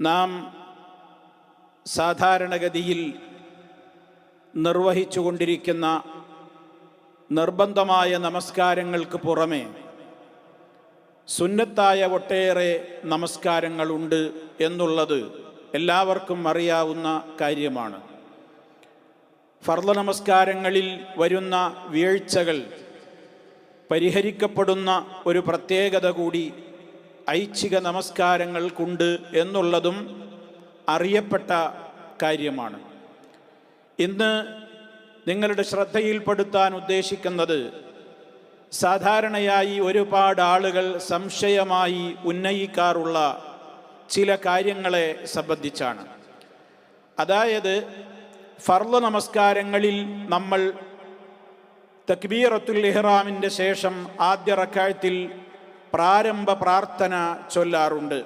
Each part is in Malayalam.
നാം സാധാരണഗതിയിൽ നിർവഹിച്ചുകൊണ്ടിരിക്കുന്ന നിർബന്ധമായ നമസ്കാരങ്ങൾക്ക് പുറമേ സുന്നത്തായ ഒട്ടേറെ നമസ്കാരങ്ങളുണ്ട് എന്നുള്ളത് എല്ലാവർക്കും അറിയാവുന്ന കാര്യമാണ്. ഫർദ നമസ്കാരങ്ങളിൽ വരുന്ന വീഴ്ചകൾ പരിഹരിക്കപ്പെടുന്ന ഒരു പ്രത്യേകത കൂടി ഐച്ഛിക നമസ്കാരങ്ങൾക്കുണ്ട് എന്നുള്ളതും അറിയപ്പെട്ട കാര്യമാണ്. ഇന്ന് നിങ്ങളുടെ ശ്രദ്ധയിൽപ്പെടുത്താൻ ഉദ്ദേശിക്കുന്നത് സാധാരണയായി ഒരുപാട് ആളുകൾ സംശയമായി ഉന്നയിക്കാറുള്ള ചില കാര്യങ്ങളെ സംബന്ധിച്ചാണ്. അതായത് ഫർൾ നമസ്കാരങ്ങളിൽ നമ്മൾ തക്ബീറത്തുൽ ഇഹ്റാമിന്റെ ശേഷം ആദ്യ റക്കായത്തിൽ പ്രാരംഭ പ്രാർത്ഥന ചൊല്ലാറുണ്ട്.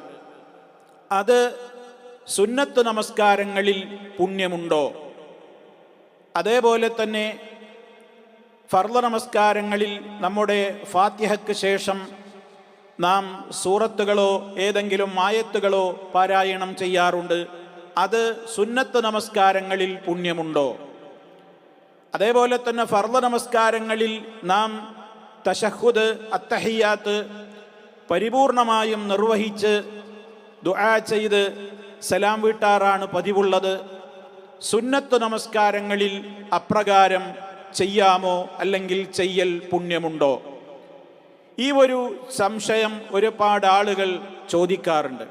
അത് സുന്നത്ത് നമസ്കാരങ്ങളിൽ പുണ്യമുണ്ടോ? അതേപോലെ തന്നെ ഫർദ നമസ്കാരങ്ങളിൽ നമ്മുടെ ഫാത്തിഹയ്ക്ക് ശേഷം നാം സൂറത്തുകളോ ഏതെങ്കിലും ആയത്തുകളോ പാരായണം ചെയ്യാറുണ്ട്. അത് സുന്നത്ത് നമസ്കാരങ്ങളിൽ പുണ്യമുണ്ടോ? അതേപോലെ തന്നെ ഫർദ നമസ്കാരങ്ങളിൽ നാം തശഹുദ് അത്തഹിയാത്ത് പരിപൂർണമായും നിർവഹിച്ച് ദുആ ചെയ്ത് സലാം വീട്ടാറാണ് പതിവുള്ളത്. സുന്നത്ത് നമസ്കാരങ്ങളിൽ അപ്രകാരം ചെയ്യാമോ അല്ലെങ്കിൽ ചെയ്യൽ പുണ്യമുണ്ടോ? ഈ ഒരു സംശയം ഒരുപാട് ആളുകൾ ചോദിക്കാറുണ്ട്.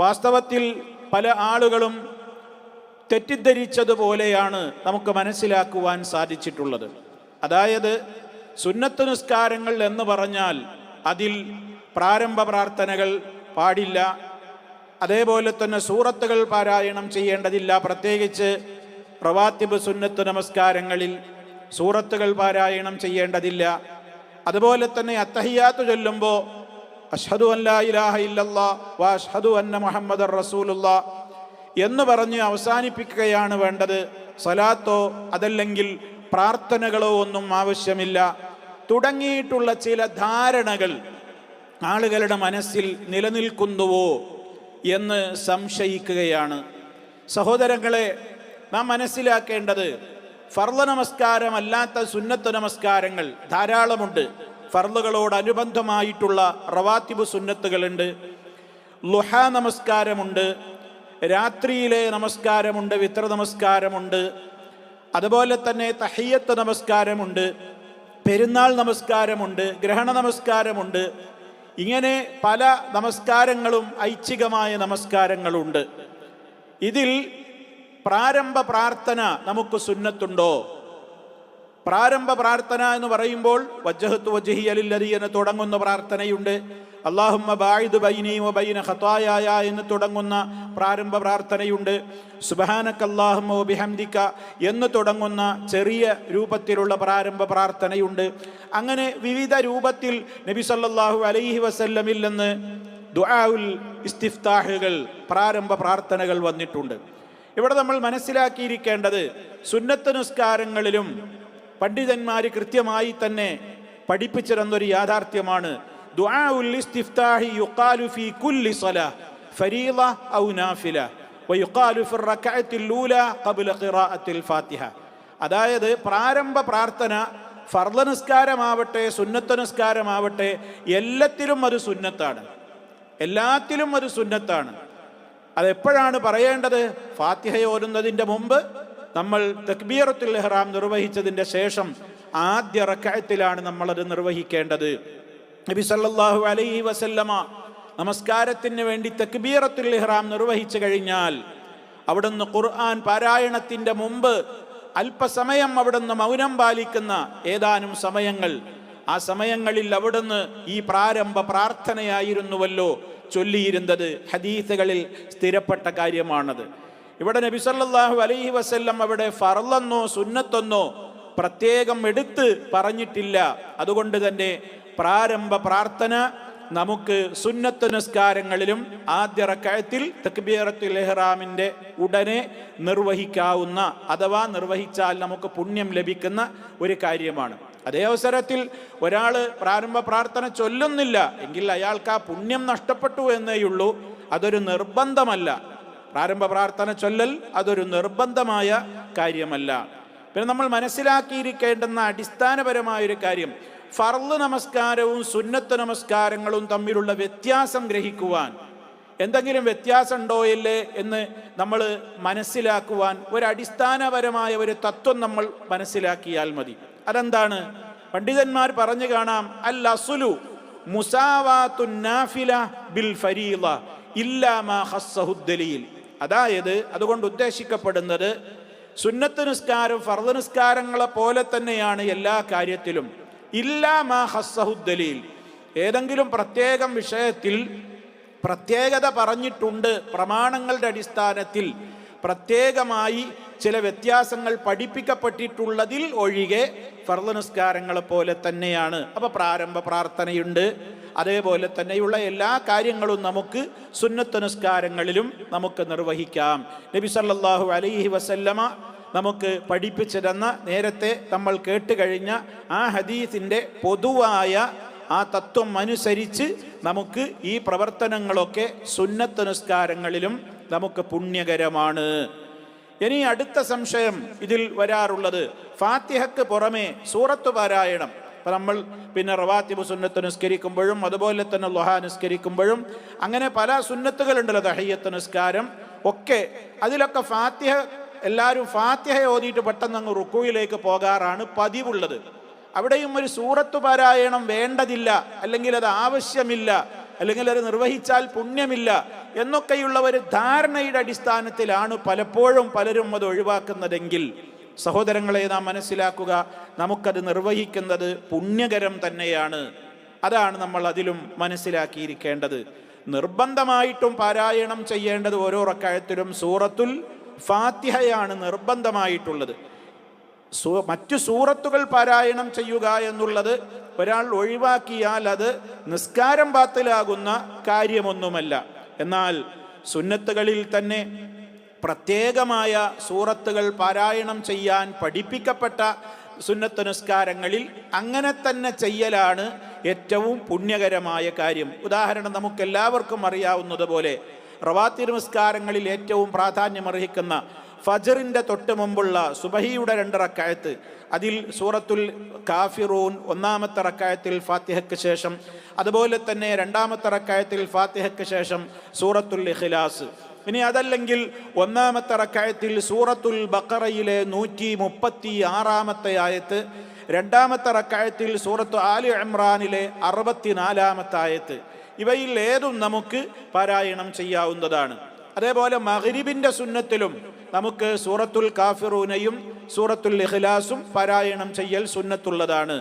വാസ്തവത്തിൽ പല ആളുകളും തെറ്റിദ്ധരിച്ചതുപോലെയാണ് നമുക്ക് മനസ്സിലാക്കുവാൻ സാധിച്ചിട്ടുള്ളത്. അതായത് സുന്നത്ത് നിസ്കാരങ്ങൾ എന്ന് പറഞ്ഞാൽ അതിൽ പ്രാരംഭ പ്രാർത്ഥനകൾ പാടില്ല. അതേപോലെ തന്നെ സൂറത്തുകൾ പാരായണം ചെയ്യേണ്ടതില്ല. പ്രത്യേകിച്ച് പ്രവാത്തിബ് സുന്നത്ത് നമസ്കാരങ്ങളിൽ സൂറത്തുകൾ പാരായണം ചെയ്യേണ്ടതില്ല. അതുപോലെ തന്നെ അത്തഹിയാത്ത് ചൊല്ലുമ്പോൾ അഷ്ഹദു അല്ലാ ഇലാഹ ഇല്ലല്ലാ അഷ്ഹദു അന്ന മുഹമ്മദ് റസൂലുള്ള എന്ന് പറഞ്ഞ് അവസാനിപ്പിക്കുകയാണ് വേണ്ടത്. സലാത്തോ അതല്ലെങ്കിൽ പ്രാർത്ഥനകളോ ഒന്നും ആവശ്യമില്ല. തുടങ്ങിയിട്ടുള്ള ചില ധാരണകൾ ആളുകളുടെ മനസ്സിൽ നിലനിൽക്കുന്നുവോ എന്ന് സംശയിക്കുകയാണ്. സഹോദരങ്ങളെ നാം മനസ്സിലാക്കേണ്ടത് ഫർള നമസ്കാരമല്ലാത്ത സുന്നത്ത് നമസ്കാരങ്ങൾ ധാരാളമുണ്ട്. ഫർളുകളോടനുബന്ധമായിട്ടുള്ള റവാത്തിബ് സുന്നത്തുകളുണ്ട്. ലുഹ നമസ്കാരമുണ്ട്. രാത്രിയിലെ നമസ്കാരമുണ്ട് വിത്ര നമസ്കാരമുണ്ട്. അതുപോലെ തന്നെ തഹയ്യത്ത് നമസ്കാരമുണ്ട്. പെരുന്നാൾ നമസ്കാരമുണ്ട് ഗ്രഹണ നമസ്കാരമുണ്ട്. ഇങ്ങനെ പല നമസ്കാരങ്ങളും ഐച്ഛികമായ നമസ്കാരങ്ങളുണ്ട്. ഇതിൽ പ്രാരംഭ പ്രാർത്ഥന നമുക്ക് സുന്നത്തുണ്ടോ? പ്രാരംഭ പ്രാർത്ഥന എന്ന് പറയുമ്പോൾ വജ്ജഹത്ത് വജഹി അലില്ലതി എന്ന് തുടങ്ങുന്ന പ്രാർത്ഥനയുണ്ട്. അള്ളാഹുമ്മ ബായിദ് ബൈനി ബൈന ഖത്തായ എന്ന് തുടങ്ങുന്ന പ്രാരംഭ പ്രാർത്ഥനയുണ്ട്. സുബഹാനക്ക് അള്ളാഹുമ്മ ബിഹംദിക്ക എന്ന് തുടങ്ങുന്ന ചെറിയ രൂപത്തിലുള്ള പ്രാരംഭ പ്രാർത്ഥനയുണ്ട്. അങ്ങനെ വിവിധ രൂപത്തിൽ നബി സല്ലാഹു അലൈഹി വസല്ലമിൽ നിന്ന് ദുആഉൽ ഇസ്തിഫ്താഹുകൾ പ്രാരംഭ പ്രാർത്ഥനകൾ വന്നിട്ടുണ്ട്. ഇവിടെ നമ്മൾ മനസ്സിലാക്കിയിരിക്കേണ്ടത് സുന്നത്ത് നിസ്കാരങ്ങളിലും പണ്ഡിതന്മാർ കൃത്യമായി തന്നെ പഠിപ്പിച്ചിരുന്നൊരു യാഥാർത്ഥ്യമാണ് ദുആഉൽ ഇസ്തിഫ്താഹി യുഖാലു ഫീ കുല്ലി സ്വലാഹ് ഫരീള ഔ നാഫില വയുഖാലു ഫി റക്അത്തിൽ ലൂല ഖബ്ല ഖിറാഅത്തിൽ ഫാത്തിഹ. അതായത് പ്രാരംഭ പ്രാർത്ഥന ഫർദ നിസ്കാരമാവട്ടെ സുന്നത്ത് നിസ്കാരമാവട്ടെ എല്ലാത്തിലും അത് സുന്നത്താണ്. എല്ലാത്തിലും അത് സുന്നത്താണ്. അതെപ്പോഴാണ് പറയേണ്ടത്? ഫാത്തിഹ ഓരുന്നതിന്റെ മുമ്പ് നമ്മൾ തക്ബീറത്തുൽ ഇഹ്റാം നിർവഹിച്ചതിന്റെ ശേഷം ആദ്യ റക്കായത്തിലാണ് നമ്മളത് നിർവഹിക്കേണ്ടത്. നബി സല്ലാഹു അലൈഹി വസല്ലമ നമസ്കാരത്തിന് വേണ്ടി തക്ബീറത്തുൽ ഇഹ്റാം നിർവഹിച്ചു കഴിഞ്ഞാൽ അവിടുന്ന് ഖുർആൻ പാരായണത്തിന്റെ മുമ്പ് അല്പസമയം അവിടുന്ന് മൗനം പാലിക്കുന്ന ഏതാനും സമയങ്ങൾ ആ സമയങ്ങളിൽ അവിടുന്ന് ഈ പ്രാരംഭ പ്രാർത്ഥനയായിരുന്നുവല്ലോ ചൊല്ലിയിരുന്നത് ഹദീസുകളിൽ സ്ഥിരപ്പെട്ട കാര്യമാണത്. ഇവിടെ നബി സല്ലല്ലാഹു അലൈഹി വസല്ലം അവിടെ ഫർളെന്നോ സുന്നത്തെന്നോ പ്രത്യേകം എടുത്ത് പറഞ്ഞിട്ടില്ല. അതുകൊണ്ട് തന്നെ പ്രാരംഭ പ്രാർത്ഥന നമുക്ക് സുന്നത്ത് നിസ്കാരങ്ങളിലും ആദ്യ റക്കായത്തിൽ തക്ബീറത്തുൽ ഇഹ്റാമിന്റെ ഉടനെ നിർവഹിക്കാവുന്ന അഥവാ നിർവഹിച്ചാൽ നമുക്ക് പുണ്യം ലഭിക്കുന്ന ഒരു കാര്യമാണ്. അതേ അവസരത്തിൽ ഒരാൾ പ്രാരംഭ പ്രാർത്ഥന ചൊല്ലുന്നില്ല എങ്കിൽ അയാൾക്ക് ആ പുണ്യം നഷ്ടപ്പെട്ടു എന്നേയുള്ളൂ അതൊരു നിർബന്ധമല്ല. പ്രാരംഭ പ്രാർത്ഥന ചൊല്ലൽ അതൊരു നിർബന്ധമായ കാര്യമല്ല. പിന്നെ നമ്മൾ മനസ്സിലാക്കിയിരിക്കേണ്ടുന്ന അടിസ്ഥാനപരമായൊരു കാര്യം ഫർൾ നമസ്കാരവും സുന്നത്ത് നമസ്കാരങ്ങളും തമ്മിലുള്ള വ്യത്യാസം ഗ്രഹിക്കുവാൻ എന്തെങ്കിലും വ്യത്യാസം ഉണ്ടോ ഇല്ലേ എന്ന് നമ്മൾ മനസ്സിലാക്കുവാൻ ഒരു അടിസ്ഥാനപരമായ ഒരു തത്വം നമ്മൾ മനസ്സിലാക്കിയാൽ മതി. അതെന്താണ്? പണ്ഡിതന്മാർ പറഞ്ഞു കാണാം അൽ അസുലു മുസാവാത്തു നാഫില ബിൽ ഫരീല അതായത് അതുകൊണ്ട് ഉദ്ദേശിക്കപ്പെടുന്നത് സുന്നത്ത് നിസ്കാരം ഫർദ് നിസ്കാരങ്ങളെ പോലെ തന്നെയാണ് എല്ലാ കാര്യത്തിലും. ഇല്ലാ മാ ഹസ്സഹുദ്ദലീൽ ഏതെങ്കിലും പ്രത്യേകം വിഷയത്തിൽ പ്രത്യേകത പറഞ്ഞിട്ടുണ്ട് പ്രമാണങ്ങളുടെ അടിസ്ഥാനത്തിൽ. പ്രത്യേകമായി ചില വ്യത്യാസങ്ങൾ പഠിപ്പിക്കപ്പെട്ടിട്ടുള്ളതിൽ ഒഴികെ ഫർദ് നിസ്കാരങ്ങളെ പോലെ തന്നെയാണ്. അപ്പോൾ പ്രാരംഭ പ്രാർത്ഥനയുണ്ട്. അതേപോലെ തന്നെയുള്ള എല്ലാ കാര്യങ്ങളും നമുക്ക് സുന്നത്ത് നിസ്കാരങ്ങളിലും നമുക്ക് നിർവഹിക്കാം. നബി സല്ലാഹു അലൈഹി വസല്ലമ നമുക്ക് പഠിപ്പിച്ചു തന്ന നേരത്തെ നമ്മൾ കേട്ട് കഴിഞ്ഞ ആ ഹദീസിന്റെ പൊതുവായ ആ തത്വം അനുസരിച്ച് നമുക്ക് ഈ പ്രവർത്തനങ്ങളൊക്കെ സുന്നത്ത് നിസ്കാരങ്ങളിലും നമുക്ക് പുണ്യകരമാണ്. ഇനി അടുത്ത സംശയം ഇതിൽ വരാറുള്ളത്. ഫാത്തിഹക്ക് പുറമേ സൂറത്ത് പാരായണം. ഇപ്പം നമ്മൾ പിന്നെ റവാത്തിബ് സുന്നത്ത് നിസ്കരിക്കുമ്പോഴും അതുപോലെ തന്നെ ലൊഹ നിസ്കരിക്കുമ്പോഴും അങ്ങനെ പല സുന്നത്തുകളുണ്ടല്ലോ ദഹയ്യത്ത് നിസ്കാരം ഒക്കെ. അതിലൊക്കെ ഫാത്തിഹ എല്ലാവരും ഫാത്തിഹ ഓതിയിട്ട് പെട്ടെന്ന് അങ്ങ് റുക്കുയിലേക്ക് പോകാറാണ് പതിവുള്ളത്. അവിടെയും ഒരു സൂറത്ത് പാരായണം വേണ്ടതില്ല അല്ലെങ്കിൽ അത് ആവശ്യമില്ല. അല്ലെങ്കിൽ അത് നിർവഹിച്ചാൽ പുണ്യമില്ല എന്നൊക്കെയുള്ള ഒരു ധാരണയുടെ അടിസ്ഥാനത്തിലാണ് പലപ്പോഴും പലരും അത് ഒഴിവാക്കുന്നതെങ്കിൽ സഹോദരങ്ങളെ നാം മനസ്സിലാക്കുക നമുക്കത് നിർവഹിക്കുന്നത് പുണ്യകരം തന്നെയാണ്. അതാണ് നമ്മൾ അതിലും മനസ്സിലാക്കിയിരിക്കേണ്ടത്. നിർബന്ധമായിട്ടും പാരായണം ചെയ്യേണ്ടത് ഓരോ റക്കായത്തിലും സൂറത്തുൽ ഫാത്തിഹയാണ് നിർബന്ധമായിട്ടുള്ളത്. മറ്റു സൂറത്തുകൾ പാരായണം ചെയ്യുക എന്നുള്ളത് ഒരാൾ ഒഴിവാക്കിയാൽ അത് നിസ്കാരം പാത്തിലാകുന്ന കാര്യമൊന്നുമല്ല. എന്നാൽ സുന്നത്തുകളിൽ തന്നെ പ്രത്യേകമായ സൂറത്തുകൾ പാരായണം ചെയ്യാൻ പഠിപ്പിക്കപ്പെട്ട സുന്നത്ത് നിസ്കാരങ്ങളിൽ അങ്ങനെ തന്നെ ചെയ്യലാണ് ഏറ്റവും പുണ്യകരമായ കാര്യം. ഉദാഹരണം നമുക്കെല്ലാവർക്കും അറിയാവുന്നതുപോലെ റവാത്തി നിസ്കാരങ്ങളിൽ ഏറ്റവും പ്രാധാന്യമർഹിക്കുന്ന ഫജറിന്റെ തൊട്ട് മുമ്പുള്ള സുബഹിയുടെ രണ്ട് റക്കായത്ത്. അതിൽ സൂറത്തുൽ കാഫിറൂൻ ഒന്നാമത്തെ റക്കായത്തിൽ ഫാത്തിഹയ്ക്ക് ശേഷം അതുപോലെ തന്നെ രണ്ടാമത്തെ റക്കായത്തിൽ ഫാത്തിഹയ്ക്ക് ശേഷം സൂറത്തുൽ ഇഖ്ലാസ്. ഇനി അതല്ലെങ്കിൽ ഒന്നാമത്തെ റക്കായത്തിൽ സൂറത്തുൽ ബക്കറയിലെ നൂറ്റി മുപ്പത്തി ആറാമത്തെ ആയത്ത് രണ്ടാമത്തെ റക്കായത്തിൽ സൂറത്ത് ആലി ഇമ്രാനിലെ അറുപത്തിനാലാമത്തെ ആയത്ത്. ഇവയിൽ ഏതും നമുക്ക് പാരായണം ചെയ്യാവുന്നതാണ്. അതേപോലെ മഹരിബിന്റെ സുന്നത്തിലും നമുക്ക് സൂറത്തുൽ കാഫിറൂനയും സൂറത്തുൽ ഇഖ്ലാസും പാരായണം ചെയ്യൽ സുന്നത്തുള്ളതാണ്.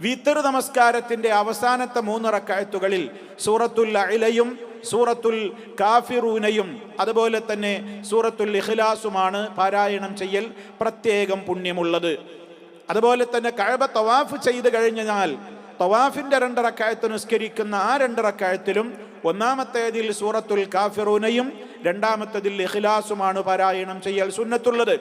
വിത്തർ നമസ്കാരത്തിന്റെ അവസാനത്തെ മൂന്ന് റക്കായത്തുകളിൽ സൂറത്തുൽ അയിലയും സൂറത്തുൽ കാഫിറൂനയും അതുപോലെ തന്നെ സൂറത്തുൽ ഇഖ്ലാസുമാണ് പാരായണം ചെയ്യൽ പ്രത്യേകം പുണ്യമുള്ളത്. അതുപോലെ തന്നെ കഴബ തവാഫ് ചെയ്ത് കഴിഞ്ഞാൽ തവാഫിന്റെ രണ്ടറക്കായത്ത് നിസ്കരിക്കുന്ന ആ രണ്ടറക്കായത്തിലും ഒന്നാമത്തേതിൽ സൂറത്തുൽ കാഫിറൂനയും രണ്ടാമത്തേതിൽ ഇഖ്ലാസുമാണ് പാരായണം ചെയ്യൽ സുന്നത്തുള്ളത്.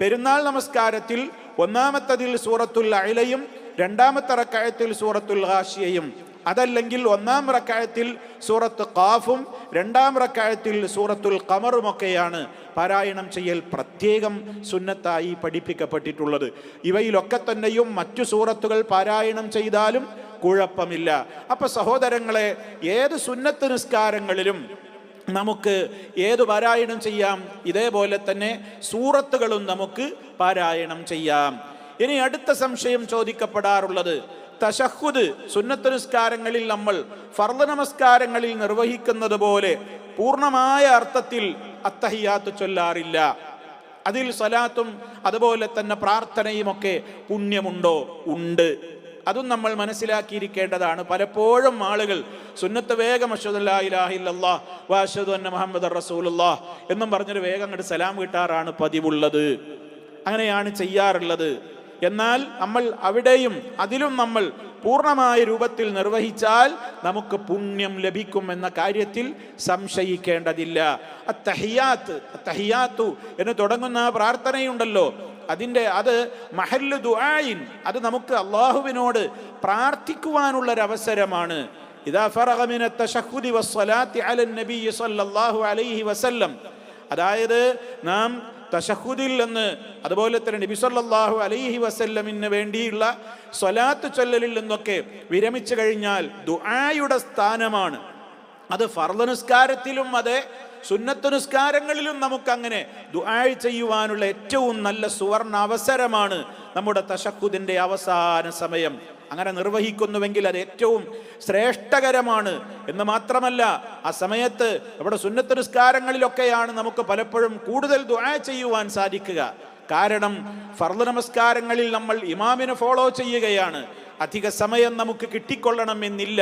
പെരുന്നാൾ നമസ്കാരത്തിൽ ഒന്നാമത്തതിൽ സൂറത്തുൽ അയിലയും രണ്ടാമത്തെ റക്കായത്തിൽ സൂറത്തുൽ ഹാഷിയയും അതല്ലെങ്കിൽ ഒന്നാം റക്കായത്തിൽ സൂറത്ത് കാഫും രണ്ടാം റക്കായത്തിൽ സൂറത്തുൽ ഖമറുമൊക്കെയാണ് പാരായണം ചെയ്യൽ പ്രത്യേകം സുന്നത്തായി പഠിപ്പിക്കപ്പെട്ടിട്ടുള്ളത്. ഇവയിലൊക്കെ തന്നെയും മറ്റു സൂറത്തുകൾ പാരായണം ചെയ്താലും കുഴപ്പമില്ല. അപ്പൊ സഹോദരങ്ങളെ ഏത് സുന്നത്ത് നിസ്കാരങ്ങളിലും നമുക്ക് ഏത് പാരായണം ചെയ്യാം? ഇതേപോലെ തന്നെ സൂറത്തുകളും നമുക്ക് പാരായണം ചെയ്യാം. ഇനി അടുത്ത സംശയം ചോദിക്കപ്പെടാറുള്ളത് തശഹുദ് സുന്നത്ത് നിസ്കാരങ്ങളിൽ നമ്മൾ ഫർദ് നമസ്കാരങ്ങളിൽ നിർവഹിക്കുന്നത് പോലെ പൂർണമായ അർത്ഥത്തിൽ അത്തഹിയാത്ത് ചൊല്ലാറില്ല. അതിൽ സലാത്തും അതുപോലെ തന്നെ പ്രാർത്ഥനയുമൊക്കെ പുണ്യമുണ്ടോ? ഉണ്ട്. അതും നമ്മൾ മനസ്സിലാക്കിയിരിക്കേണ്ടതാണ്. പലപ്പോഴും ആളുകൾ സുന്നത്ത് വേഗം അഷദുല്ലാഹില്ലാ അന്ന എന്നും പറഞ്ഞൊരു വേഗം അങ്ങോട്ട് സലാം കിട്ടാറാണ് പതിവുള്ളത്. അങ്ങനെയാണ് ചെയ്യാറുള്ളത്. എന്നാൽ നമ്മൾ അവിടെയും അതിലും നമ്മൾ പൂർണമായ രൂപത്തിൽ നിർവഹിച്ചാൽ നമുക്ക് പുണ്യം ലഭിക്കും എന്ന കാര്യത്തിൽ സംശയിക്കേണ്ടതില്ല. അത്തഹിയാത്ത് അത്തഹിയാത്തു എന്ന് തുടങ്ങുന്ന പ്രാർത്ഥനയുണ്ടല്ലോ. അതിന്റെ അത് മഹല്ലു ദുആയിൻ. അത് നമുക്ക് അള്ളാഹുവിനോട് പ്രാർത്ഥിക്കുവാനുള്ളൊരവസരമാണ്. ഇദാ ഫറഗ മിന തശഹുദി വസ്സലാത്തി അലൻ നബി സല്ലല്ലാഹു അലൈഹി വസല്ലം. അതായത് നാം തശഹുദിൽ നിന്ന് അതുപോലെ തന്നെ നബി സല്ലല്ലാഹു അലൈഹി വസല്ലമിന് വേണ്ടിയുള്ള സ്വലാത്ത് ചൊല്ലലിൽ നിന്നൊക്കെ വിരമിച്ചു കഴിഞ്ഞാൽ ദുആയുടെ സ്ഥാനമാണ്. അത് ഫർദ് നിസ്കാരത്തിലും അതെ സുന്നത്ത് നിസ്കാരങ്ങളിലും നമുക്കങ്ങനെ ദുആഴ് ചെയ്യുവാനുള്ള ഏറ്റവും നല്ല സുവർണ അവസരമാണ് നമ്മുടെ തശക്കുദിന്റെ അവസാന സമയം. അങ്ങനെ നിർവഹിക്കുന്നുവെങ്കിൽ അത് ഏറ്റവും ശ്രേഷ്ഠകരമാണ്. എന്ന് മാത്രമല്ല ആ സമയത്ത് നമ്മുടെ സുന്നത്ത് നിസ്കാരങ്ങളിലൊക്കെയാണ് നമുക്ക് പലപ്പോഴും കൂടുതൽ ദുആ ചെയ്യുവാൻ സാധിക്കുക. കാരണം ഫർദ് നമസ്കാരങ്ങളിൽ നമ്മൾ ഇമാമിനെ ഫോളോ ചെയ്യുകയാണ്. അധിക സമയം നമുക്ക് കിട്ടിക്കൊള്ളണമെന്നില്ല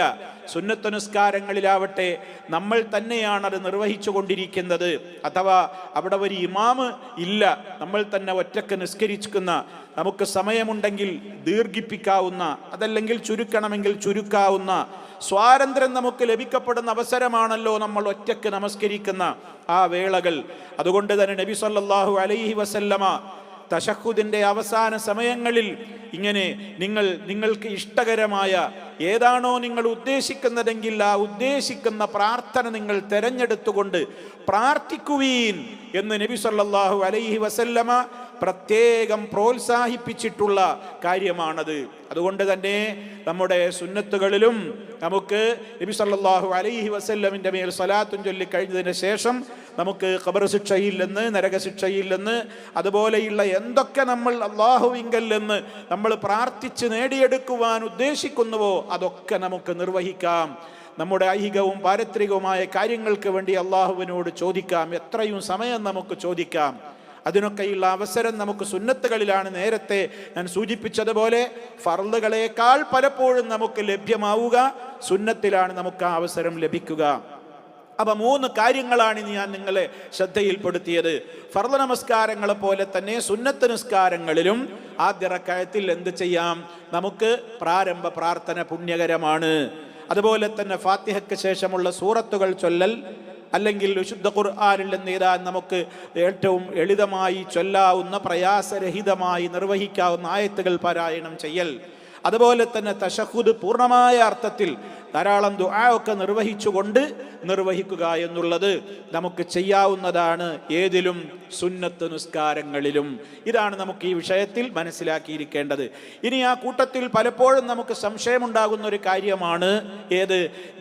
സുന്നത്ത് സുന്നത്തനുസ്കാരങ്ങളിലാവട്ടെ നമ്മൾ തന്നെയാണ് അത് നിർവഹിച്ചു കൊണ്ടിരിക്കുന്നത്. അഥവാ അവിടെ ഒരു ഇമാമ് ഇല്ല നമ്മൾ തന്നെ ഒറ്റയ്ക്ക് നിസ്കരിക്കുന്ന നമുക്ക് സമയമുണ്ടെങ്കിൽ ദീർഘിപ്പിക്കാവുന്ന അതല്ലെങ്കിൽ ചുരുക്കണമെങ്കിൽ ചുരുക്കാവുന്ന സ്വാതന്ത്ര്യം നമുക്ക് ലഭിക്കപ്പെടുന്ന അവസരമാണല്ലോ നമ്മൾ ഒറ്റയ്ക്ക് നമസ്കരിക്കുന്ന ആ വേളകൾ. അതുകൊണ്ട് തന്നെ നബി സല്ലാഹു അലൈഹി വസല്ലമ തശഹുദിന്റെ അവസാന സമയങ്ങളിൽ ഇങ്ങനെ നിങ്ങൾ നിങ്ങൾക്ക് ഇഷ്ടകരമായ ഏതാണോ നിങ്ങൾ ഉദ്ദേശിക്കുന്നതെങ്കിൽ ആ ഉദ്ദേശിക്കുന്ന പ്രാർത്ഥന നിങ്ങൾ തെരഞ്ഞെടുത്തുകൊണ്ട് പ്രാർത്ഥിക്കുവീൻ എന്ന് നബി സല്ലാഹു അലൈഹി വസല്ലമ പ്രത്യേകം പ്രോത്സാഹിപ്പിച്ചിട്ടുള്ള കാര്യമാണത്. അതുകൊണ്ട് തന്നെ നമ്മുടെ സുന്നത്തുകളിലും നമുക്ക് നബി സല്ലാഹു അലൈഹി വസല്ലമിന്റെ മേൽ സലാത്തും ചൊല്ലി കഴിഞ്ഞതിന് ശേഷം നമുക്ക് ഖബർ ശിക്ഷയിൽ നിന്ന് നരകശിക്ഷയിൽ അതുപോലെയുള്ള എന്തൊക്കെ നമ്മൾ അള്ളാഹുവിങ്കൽ നിന്ന് നമ്മൾ പ്രാർത്ഥിച്ച് നേടിയെടുക്കുവാൻ ഉദ്ദേശിക്കുന്നുവോ അതൊക്കെ നമുക്ക് നിർവഹിക്കാം. നമ്മുടെ ഐഹികവും പാരത്രികവുമായ കാര്യങ്ങൾക്ക് വേണ്ടി അള്ളാഹുവിനോട് ചോദിക്കാം. എത്രയും സമയം നമുക്ക് ചോദിക്കാം. അതിനൊക്കെയുള്ള അവസരം നമുക്ക് സുന്നത്തുകളിലാണ് നേരത്തെ ഞാൻ സൂചിപ്പിച്ചതുപോലെ ഫർളുകളേക്കാൾ പലപ്പോഴും നമുക്ക് ലഭ്യമാവുക സുന്നത്തിലാണ് നമുക്ക് ആ അവസരം ലഭിക്കുക. അപ്പൊ മൂന്ന് കാര്യങ്ങളാണ് ഞാൻ നിങ്ങളെ ശ്രദ്ധയിൽപ്പെടുത്തിയത്. ഫർദ നമസ്കാരങ്ങളെ പോലെ തന്നെ സുന്നത്ത് നിസ്കാരങ്ങളിലും ആദ്യ റക്കായത്തിൽ എന്ത് ചെയ്യാം? നമുക്ക് പ്രാരംഭ പ്രാർത്ഥന പുണ്യകരമാണ്. അതുപോലെ തന്നെ ഫാത്തിഹയ്ക്ക് ശേഷമുള്ള സൂറത്തുകൾ ചൊല്ലൽ അല്ലെങ്കിൽ വിശുദ്ധ ഖുർആാനിൽ നിന്ന് നമുക്ക് ഏറ്റവും എളിതമായി ചൊല്ലാവുന്ന പ്രയാസരഹിതമായി നിർവഹിക്കാവുന്ന ആയത്തുകൾ പാരായണം ചെയ്യൽ. അതുപോലെ തന്നെ തഷഹുദ് പൂർണമായ അർത്ഥത്തിൽ ധാരാളം ദുആ ഒക്കെ നിർവഹിച്ചുകൊണ്ട് നിർവഹിക്കുക എന്നുള്ളത് നമുക്ക് ചെയ്യാവുന്നതാണ് ഏതിലും സുന്നത്ത് നിസ്കാരങ്ങളിലും. ഇതാണ് നമുക്ക് ഈ വിഷയത്തിൽ മനസ്സിലാക്കിയിരിക്കേണ്ടത്. ഇനി ആ കൂട്ടത്തിൽ പലപ്പോഴും നമുക്ക് സംശയമുണ്ടാകുന്ന ഒരു കാര്യമാണ് ഏത്?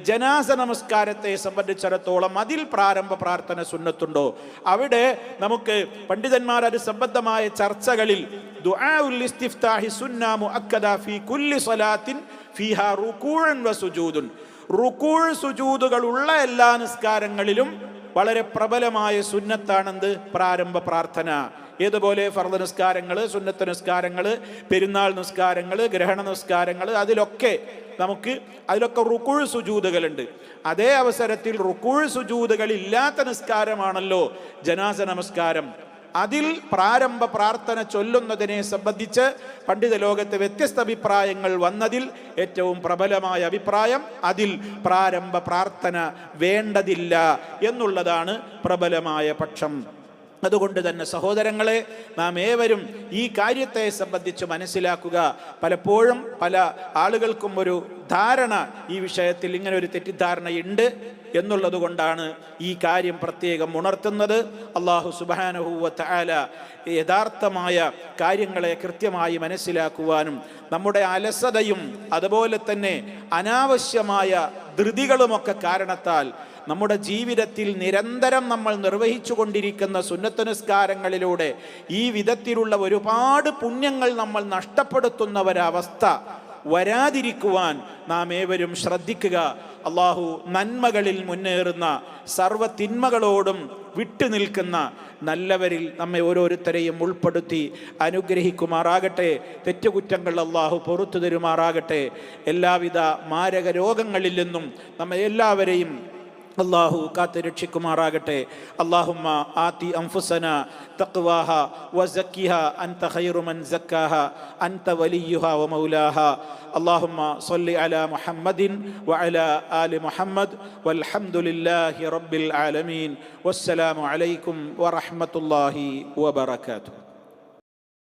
ജനാസ നമസ്കാരത്തെ സംബന്ധിച്ചിടത്തോളം അതിൽ പ്രാരംഭ പ്രാർത്ഥന സുന്നത്തുണ്ടോ? അവിടെ നമുക്ക് പണ്ഡിതന്മാർ അത് സംബന്ധമായ ചർച്ചകളിൽ ദുആഉൽ ഇസ്തിഫ്താഹി സുന്നാമു മുഅക്കദ ഫീ കുല്ലി സ്വലാത്തിൻ ഫീഹാ റുകൂഉൻ വസുജൂദുൻ റുകൂൾ സുജൂദുകൾ ഉള്ള എല്ലാ നിസ്കാരങ്ങളിലും വളരെ പ്രബലമായ സുന്നത്താണെന്ത്? പ്രാരംഭ പ്രാർത്ഥന. ഏതുപോലെ ഫർദ നിസ്കാരങ്ങൾ സുന്നത്ത് നിസ്കാരങ്ങൾ പെരുന്നാൾ നിസ്കാരങ്ങൾ ഗ്രഹണ നിസ്കാരങ്ങൾ അതിലൊക്കെ നമുക്ക് അതിലൊക്കെ റുക്കുൾ സുജൂതുകളുണ്ട് അതേ അവസരത്തിൽ റുക്കുൾ സുജൂതുകൾ ഇല്ലാത്ത നിസ്കാരമാണല്ലോ ജനാസ നമസ്കാരം. അതിൽ പ്രാരംഭ പ്രാർത്ഥന ചൊല്ലുന്നതിനെ സംബന്ധിച്ച് പണ്ഡിത ലോകത്ത് വ്യത്യസ്ത അഭിപ്രായങ്ങൾ വന്നതിൽ ഏറ്റവും പ്രബലമായ അഭിപ്രായം അതിൽ പ്രാരംഭ പ്രാർത്ഥന വേണ്ടതില്ല എന്നുള്ളതാണ് പ്രബലമായ പക്ഷം. അതുകൊണ്ട് തന്നെ സഹോദരങ്ങളെ നാം ഏവരും ഈ കാര്യത്തെ സംബന്ധിച്ച് മനസ്സിലാക്കുക. പലപ്പോഴും പല ആളുകൾക്കും ഒരു ധാരണ ഈ വിഷയത്തിൽ ഇങ്ങനെ ഒരു തെറ്റിദ്ധാരണയുണ്ട് എന്നുള്ളത് കൊണ്ടാണ് ഈ കാര്യം പ്രത്യേകം ഉണർത്തുന്നത്. അള്ളാഹു സുബാനഹുവ ആല യഥാർത്ഥമായ കാര്യങ്ങളെ കൃത്യമായി മനസ്സിലാക്കുവാനും നമ്മുടെ അലസതയും അതുപോലെ തന്നെ അനാവശ്യമായ ധൃതികളുമൊക്കെ കാരണത്താൽ നമ്മുടെ ജീവിതത്തിൽ നിരന്തരം നമ്മൾ നിർവഹിച്ചു കൊണ്ടിരിക്കുന്ന സുന്നത്തനുസ്കാരങ്ങളിലൂടെ ഈ വിധത്തിലുള്ള ഒരുപാട് പുണ്യങ്ങൾ നമ്മൾ നഷ്ടപ്പെടുത്തുന്ന ഒരവസ്ഥ വരാതിരിക്കുവാൻ നാം ഏവരും ശ്രദ്ധിക്കുക. അള്ളാഹു നന്മകളിൽ മുന്നേറുന്ന സർവ തിന്മകളോടും വിട്ടു നിൽക്കുന്ന നല്ലവരിൽ നമ്മെ ഓരോരുത്തരെയും ഉൾപ്പെടുത്തി അനുഗ്രഹിക്കുമാറാകട്ടെ. തെറ്റുകുറ്റങ്ങൾ അള്ളാഹു പുറത്തു തരുമാറാകട്ടെ. എല്ലാവിധ മാരക രോഗങ്ങളിൽ നിന്നും നമ്മെ എല്ലാവരെയും അള്ളാഹു കാത്ത് രക്ഷിക്കുമാറാകട്ടെ അള്ളാഹുമ്മ ആത്തി അംഫുസന തഖ്വാഹ വസക്കിഹ അൻത ഖൈറു മൻ സക്കാഹ അൻത വലിയുഹ വമൗലാഹ اللهم صل على محمد وعلى آل محمد والحمد لله رب العالمين والسلام عليكم ورحمة الله وبركاته